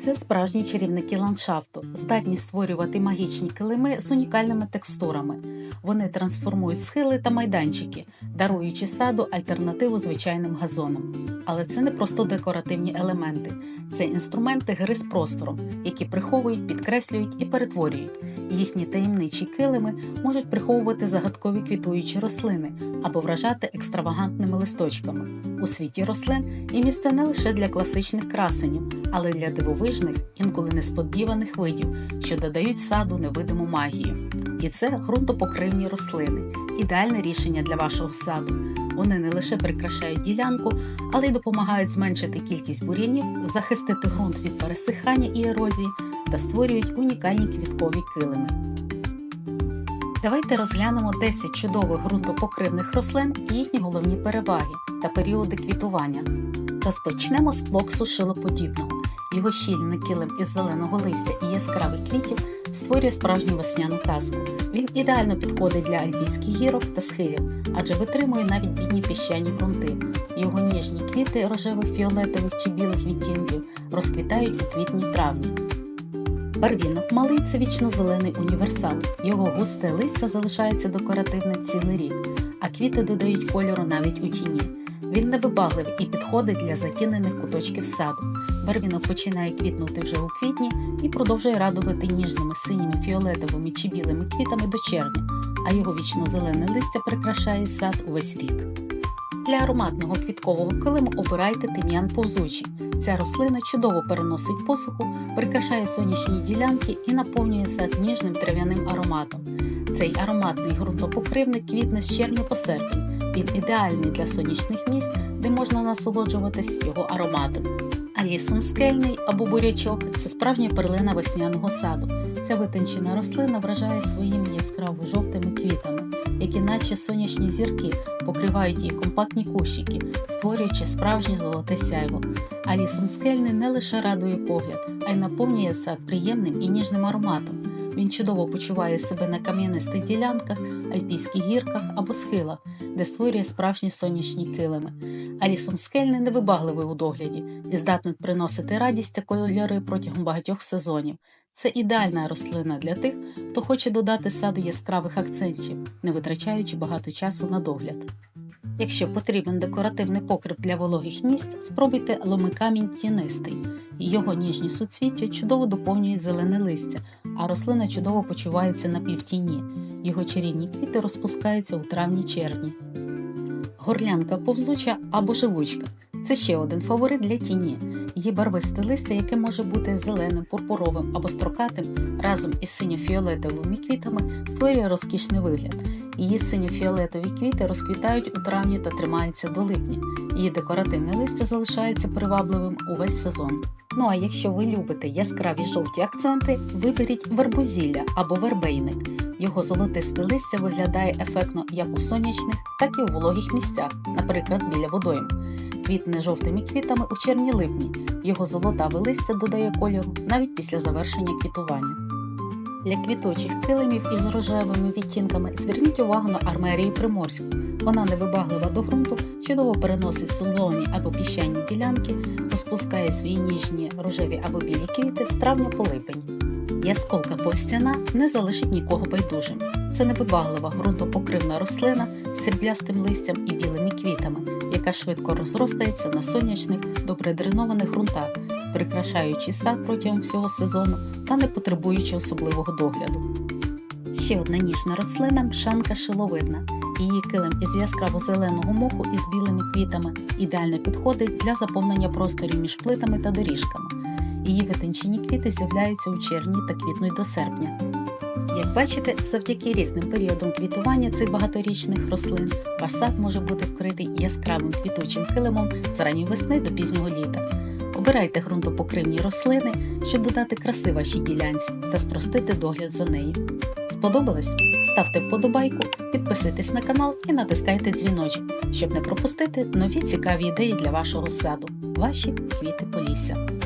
Це справжні чарівники ландшафту, здатні створювати магічні килими з унікальними текстурами. Вони трансформують схили та майданчики, даруючи саду альтернативу звичайним газонам. Але це не просто декоративні елементи, це інструменти гри з простором, які приховують, підкреслюють і перетворюють. Їхні таємничі килими можуть приховувати загадкові квітуючі рослини або вражати екстравагантними листочками. У світі рослин є місце не лише для класичних красенів, але й для дивовижних, інколи несподіваних видів, що додають саду невидиму магію. І це ґрунтопокривні рослини, ідеальне рішення для вашого саду. Вони не лише прикрашають ділянку, але й допомагають зменшити кількість бур'янів, захистити ґрунт від пересихання і ерозії та створюють унікальні квіткові килими. Давайте розглянемо 10 чудових ґрунтопокривних рослин і їхні головні переваги та періоди квітування. Розпочнемо з флоксу шилоподібного. Його щільний килим із зеленого листя і яскравих квітів створює справжню весняну казку. Він ідеально підходить для альпійських гірок та схилів, адже витримує навіть бідні піщані ґрунти. Його ніжні квіти рожевих, фіолетових чи білих відтінків розквітають у квітні-травні. Барвінок малий це вічно-зелений універсал. Його густе листя залишається декоративним цілий рік, а квіти додають кольору навіть у тіні. Він невибагливий і підходить для затінених куточків саду. Барвінок починає квітнути вже у квітні і продовжує радувати ніжними синіми, фіолетовими чи білими квітами до червня, а його вічно-зелене листя прикрашає сад увесь рік. Для ароматного квіткового килиму обирайте тим'ян повзучий. Ця рослина чудово переносить посуху, прикрашає сонячні ділянки і наповнює сад ніжним трав'яним ароматом. Цей ароматний ґрунтопокривник квітне з червня по серпень. Він ідеальний для сонячних місць, де можна насолоджуватись його ароматом. Алісум скельний або бурячок це справжня перлина весняного саду. Ця витончена рослина вражає своїми яскраво жовтими квітами, які, наче сонячні зірки, покривають її компактні кущики, створюючи справжнє золоте сяйво. Алісум скельний не лише радує погляд, а й наповнює сад приємним і ніжним ароматом. Він чудово почуває себе на кам'янистих ділянках, альпійських гірках або схилах, де створює справжні сонячні килими. Алісом скельний невибагливий у догляді і здатний приносити радість та кольори протягом багатьох сезонів. Це ідеальна рослина для тих, хто хоче додати саду яскравих акцентів, не витрачаючи багато часу на догляд. Якщо потрібен декоративний покрив для вологих місць, спробуйте ломикамінь тінистий. Його ніжні суцвіття чудово доповнюють зелене листя, а рослина чудово почувається на півтіні. Його чарівні квіти розпускаються у травні-червні. Горлянка повзуча або живучка це ще один фаворит для тіні. Її барвисте листя, яке може бути зеленим, пурпуровим або строкатим, разом із синьо-фіолетовими квітами створює розкішний вигляд. Її синьо-фіолетові квіти розквітають у травні та тримаються до липня. Її декоративне листя залишається привабливим увесь сезон. Ну а якщо ви любите яскраві жовті акценти, виберіть вербузілля або вербейник. Його золотисте листя виглядає ефектно як у сонячних, так і у вологих місцях, наприклад, біля водойм. Квітне жовтими квітами у червні-липні. Його золотаве листя додає кольору навіть після завершення квітування. Для квіточих килимів із рожевими відтінками зверніть увагу на армерію приморську. Вона невибаглива до ґрунту, чудово переносить солоні або піщані ділянки, розпускає свої ніжні рожеві або білі квіти з травня по липень. Ясколка повстяна не залишить нікого байдужим. Це невибаглива ґрунтопокривна рослина з сріблястим листям і білими квітами, яка швидко розростається на сонячних, добре дренованих ґрунтах, прикрашаючи сад протягом всього сезону та не потребуючи особливого догляду. Ще одна ніжна рослина мшанка шиловидна. Її килим із яскраво-зеленого моху із білими квітами ідеально підходить для заповнення просторів між плитами та доріжками. Її витончені квіти з'являються у червні та квітнуть до серпня. Як бачите, завдяки різним періодам квітування цих багаторічних рослин ваш сад може бути вкритий яскравим квітучим килимом з ранньої весни до пізнього літа. Обирайте ґрунтопокривні рослини, щоб додати краси вашій ділянці та спростити догляд за нею. Сподобалось? Ставте вподобайку, підписуйтесь на канал і натискайте дзвіночок, щоб не пропустити нові цікаві ідеї для вашого саду. Ваші квіти Полісся.